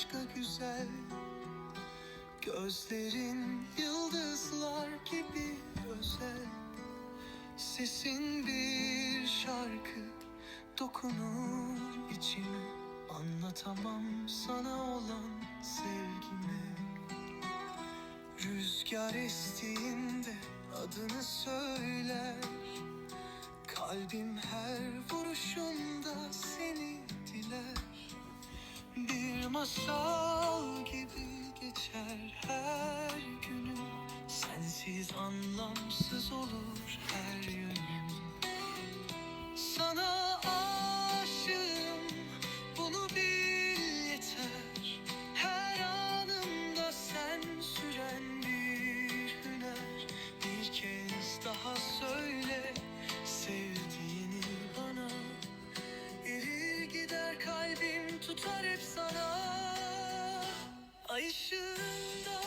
başka güzel. Gözlerin yıldızlar gibi özel. Sesin bir şarkı dokunur içime. Anlatamam sana olan sevgimi. Rüzgar estiğinde adını söyler. Kalbim masal gibi geçer her günüm Sensiz anlamsız olur her yönüm tutar hep sana. Ay ışığında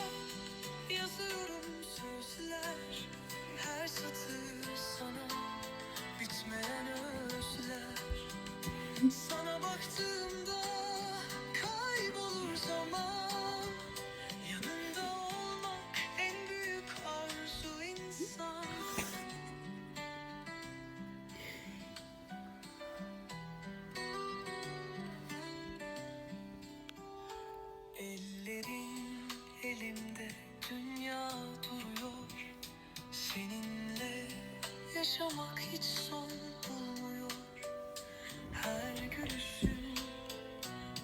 yaşamak hiç son bulmuyor. Her gülüşün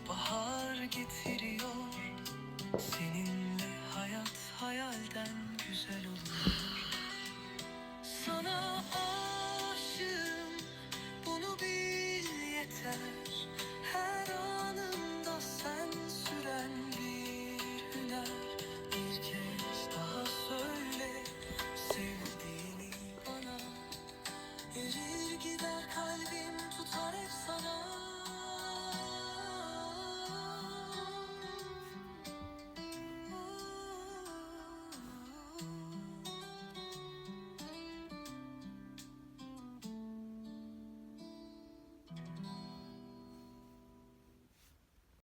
bahar getiriyor. Seninle hayat hayalden güzel olur Sana aşığım bunu bil yeter